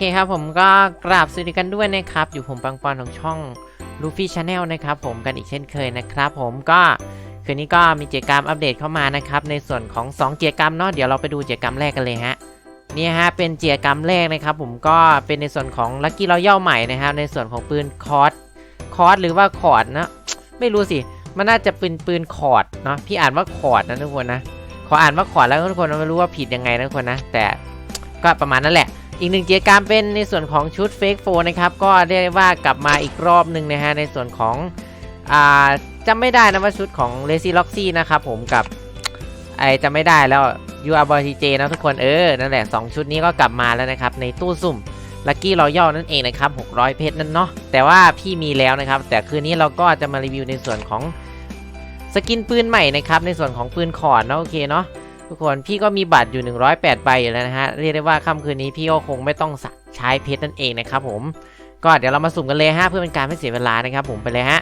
คครับผมก็กราบสวัสดีกันด้วยนะครับ อยู่ผมปังปอนของช่องลูฟี่ชาแนลนะครับผมกันอีกเช่นเคยนะครับผมก็คืนนี้ก็มีกิจกรรมอัปเดตเข้ามานะครับในส่วนของ2กิจกรรมเนาะเดี๋ยวเราไปดูกิจกรรมแรกกันเลยฮะนี่ฮะเป็นกิจกรรมแรกนะครับ ผมก็เป็นในส่วนของลั c กี้รอยัลใหม่นะครับในส่วนของปืนคอร์สคอร์สหรือว่าคอร์ดนะไม่รู้สิมันน่าจะเป็นปืนคอร์ดเนาะพี่อ่านว่าคอร์ดนะทุกคนนะขออ่านว่าคอร์ดแล้วทุกคนไม่รู้ว่าผิดยังไงนะทุกคนนะแต่ก็ประมาณนั้นแหละ อีกหนึ่งกิจกรรมเป็นในส่วนของชุดเฟกโฟนะครับก็เรียกได้ว่ากลับมาอีกรอบหนึ่งนะฮะในส่วนของอ่าจำไม่ได้นะว่าชุดของเลซี่ล็อกซี่นะครับผมกับไอจำไม่ได้แล้วยูอาร์บอทีเจนะทุกคนเออนั่นแหละ 2 ชุดนี้ก็กลับมาแล้วนะครับในตู้สุ่มลั c กี้รอยัลนั่นเองนะครับ 600 เพชรนั่นเนาะแต่ว่าพี่มีแล้วนะครับ แต่คืนนี้เราก็จะมารีวิวในส่วนของสกินปืนใหม่นะครับในส่วนของปืนคอดเนาะโอเคเนาะ ทุกคนพี่ก็มีบัตรอยู่ 108ใบอยู่แล้วนะฮะเรียกได้ว่าค่ำคืนนี้พี่ก็คงไม่ต้องใช้เพชรนั่นเองนะครับผมก็เดี๋ยวเรามาสุ่มกันเลยฮะเพื่อเป็นการไม่เสียเวลานะครับผมไปเลยฮะ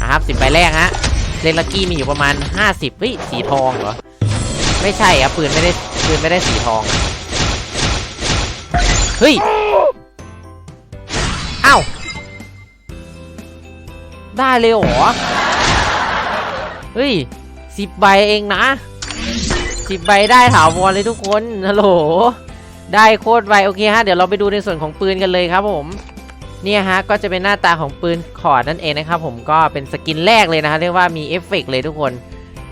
อะครับสิบใบแรกฮะเลนลักกี้มีอยู่ประมาณ 50วิสีทองเหรอไม่ใช่อะปืนไม่ได้ปืนไม่ได้สีทองเฮ้ยเอ้าได้เลยเหรอเฮ้ยสิบใบเองนะ สิบใบได้ถาวรเลยทุกคนฮัลโหลได้โคตรไวโอเคฮะเดี๋ยวเราไปดูในส่วนของปืนกันเลยครับผมเนี่ยฮะก็จะเป็นหน้าตาของปืนคอร์ดนั่นเองนะครับผมก็เป็นสกินแรกเลยนะฮะเรียกว่ามีเอฟเฟกต์เลยทุกคน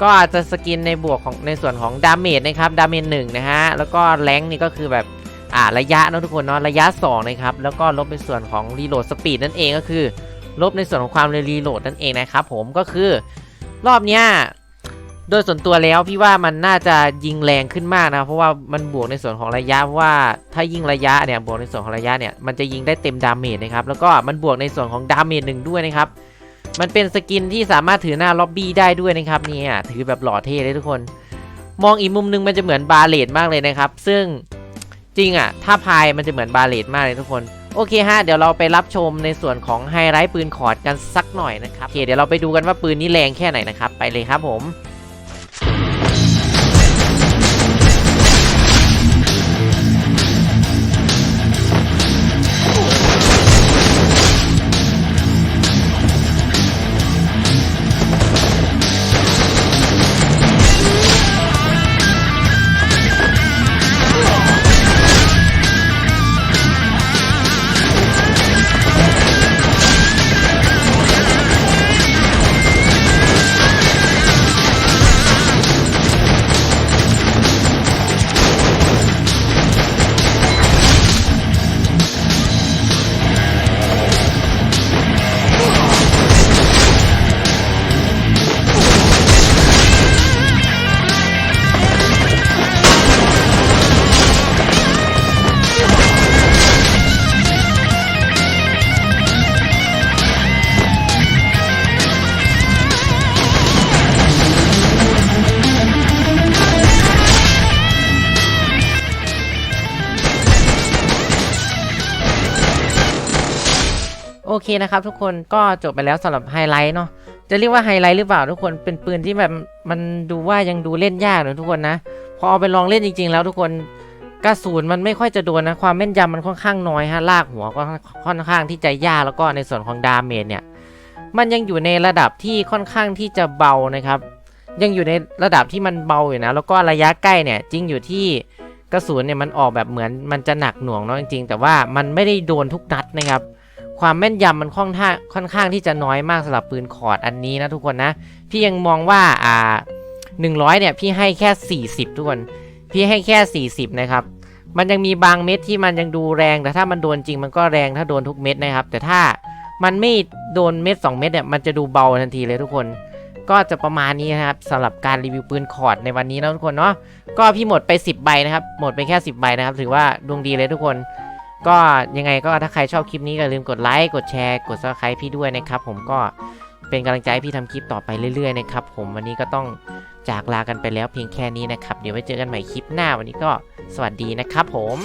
ก็อาจจะสกินในบวกของในส่วนของดาเมจนะครับดาเมจหนึ่งนะฮะแล้วก็แรงนี่ก็คือแบบอ่าระยะนะทุกคนเนาะระยะ2นะครับแล้วก็ลบในส่วนของรีโหลดสปีดนั่นเองก็คือ ลบในส่วนของความเร็วรีโหลดนั่นเองนะครับผมก็คือรอบเนี้ย โดยส่วนตัวแล้วพี่ว่ามันน่าจะยิงแรงขึ้นมากนะเพราะว่ามันบวกในส่วนของระยะเพราะว่าถ้ายิงระยะเนี่ยบวกในส่วนของระยะเนี่ยมันจะยิงได้เต็มดาเมจนะครับแล้วก็มันบวกในส่วนของดาเมจหนึ่งด้วยนะครับมันเป็นสกินที่สามารถถือหน้าล็อบบี้ได้ด้วยนะครับเนี่ยถือแบบหล่อเท่เลยทุกคน มองอีกมุมหนึงมันจะเหมือนบาเลตมากเลยนะครับ ซึ่งจริงอะถ้าพายมันจะเหมือนบาเลตมากเลยทุกคนโอเคฮะเดี๋ยวเราไปรับชมในส่วนของไฮไลท์ปืนคอดกันสักหน่อยนะครับโอเคเดี๋ยวเราไปดูกันว่าปืนนี้แรงแค่ไหนนะครับไปเลยครับผม โอเคนะครับทุกคนก็จบไปแล้วสำหรับไฮไลท์เนาะจะเรียกว่าไฮไลท์หรือเปล่าทุกคนเป็นปืนที่แบบมันดูว่ายังดูเล่นยากนะทุกคนนะ พอเอาไปลองเล่นจริง ๆ แล้วทุกคนกระสุนมันไม่ค่อยจะโดนนะความแม่นยำมันค่อนข้างน้อยฮะลากหัวก็ค่อนข้างที่จะยากแล้วก็ในส่วนของดาเมจเนี่ยมันยังอยู่ในระดับที่ค่อนข้างที่จะเบานะครับ ยังอยู่ในระดับที่มันเบาอยู่นะ แล้วก็ระยะใกล้เนี่ยจริงอยู่ที่กระสุนเนี่ยมันออกแบบเหมือนมันจะหนักหน่วงเนาะจริงๆ แต่ว่ามันไม่ได้โดนทุกนัดนะครับ ความแม่นยำมันค่อนข้างค่อนข้างที่จะน้อยมากสำหรับปืนคอร์ดอันนี้นะทุกคนนะ พี่ยังมองว่าอ่าหนึ่งร้อยเนี่ย พี่ให้แค่ 40 ทุกคน พี่ให้แค่ 40 นะครับ มันยังมีบางเม็ดที่มันยังดูแรง แต่ถ้ามันโดนจริงมันก็แรงถ้าโดนทุกเม็ดนะครับ แต่ถ้ามันไม่โดนเม็ด 2 เม็ดเนี่ย มันจะดูเบาทันทีเลยทุกคน ก็จะประมาณนี้นะครับสำหรับการรีวิวปืนคอร์ดในวันนี้นะทุกคนเนาะ ก็พี่หมดไป 10 ใบนะครับ หมดไปแค่ 10 ใบนะครับ ถือว่าดวงดีเลยทุกคน ก็ยังไงก็ถ้าใครชอบคลิปนี้ก็ลืมกดไลค์กดแชร์กด subscribe พี่ด้วยนะครับผมก็เป็นกำลังใจให้พี่ทำคลิปต่อไปเรื่อยๆนะครับผมวันนี้ก็ต้องจากลากันไปแล้วเพียงแค่นี้นะครับ เดี๋ยวไว้เจอกันใหม่คลิปหน้าวันนี้ก็สวัสดีนะครับผม